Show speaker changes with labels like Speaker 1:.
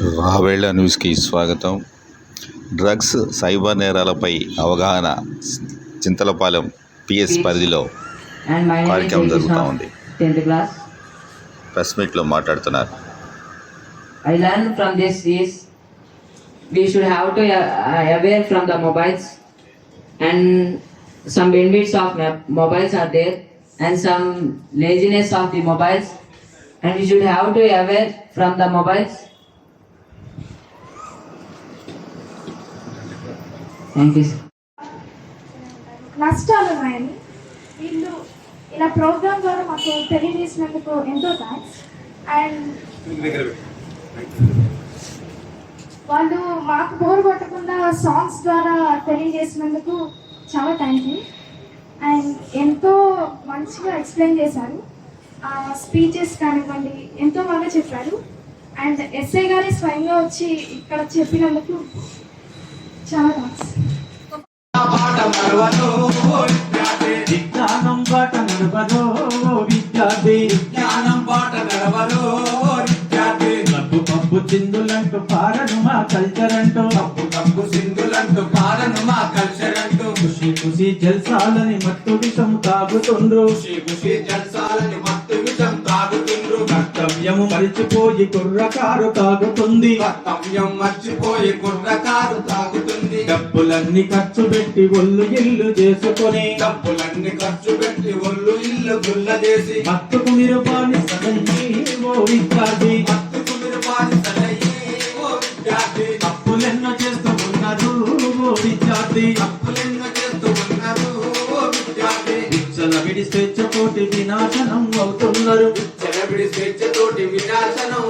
Speaker 1: రావేళ్ళ న్యూస్కి స్వాగతం. Drugs cyber నేరాలపై అవగాహన చింతలపాలెం పిఎస్ పరిధిలో కార్యక్రమం జరుగుతూ ఉంది. ప్రెస్ మీట్లో మాట్లాడుతున్నారు.
Speaker 2: I learn from this is we should have to aware from the mobiles and some invites of mobiles are and some of the mobiles and you should have to aware from the mobiles thank you
Speaker 3: నష్టాలు ఉన్నాయని. వీళ్ళు ఇలా programme ద్వారా మాకు తెలియజేసినందుకు ఎంతో thanks. And వాళ్ళు మాకు బోర్ కొట్టకుండా సాంగ్స్ ద్వారా తెలియజేసినందుకు చాలా థ్యాంక్ యూ. అండ్ ఎంతో మంచిగా ఎక్స్ప్లెయిన్ చేశారు. స్పీచెస్ కానివ్వండి ఎంతో బాగా చెప్పారు. అండ్ ఎస్ఐ గారి స్వయంగా వచ్చి ఇక్కడ చెప్పినందుకు చాలా థ్యాంక్స్.
Speaker 4: జ్ఞానం బాట నడవరో
Speaker 5: క్లబ్బు పబ్బు చిందులంటూ పారను మా కల్చర్ అంటూ.
Speaker 4: తప్పు తప్పు సింధులంటూ పారను మా కల్చర్ అంటూ.
Speaker 5: ఖుషి ఖుషి జల్సాలని మత్తు విషం తాగుతుండ్రు.
Speaker 4: ఖుషి ఖుషి జల్సాలని మత్తు విషం తాగుతుండ్రు.
Speaker 5: కర్తవ్యము మరిచిపోయి కుర్రకారు తాగుతుంది.
Speaker 4: కర్తవ్యం మర్చిపోయి కుర్రకారు తాగుతుంది.
Speaker 5: డబ్బులన్నీ ఖర్చు పెట్టి ఒళ్ళు ఇల్లు చేసుకొని.
Speaker 4: డబ్బులన్నీ ఖర్చు పెట్టి ఒళ్ళు గుల్ల గుల్ల చేసి.
Speaker 5: మత్తుకు మీరు ఓ విద్యార్థి.
Speaker 4: మత్తుకు మీరు పాని ఓ విద్యార్థి.
Speaker 5: తప్పులెన్నో చేస్తూ ఉన్నారు ఓ విద్యార్థి.
Speaker 4: తప్పులెన్నో చేస్తూ ఉన్నారు ఓ విద్యార్థి.
Speaker 5: విచ్చల విడి స్వేచ్ఛ తోటి వినాశనం అవుతున్నారు. విచ్చల విడి స్వేచ్ఛ తోటి వినాశనం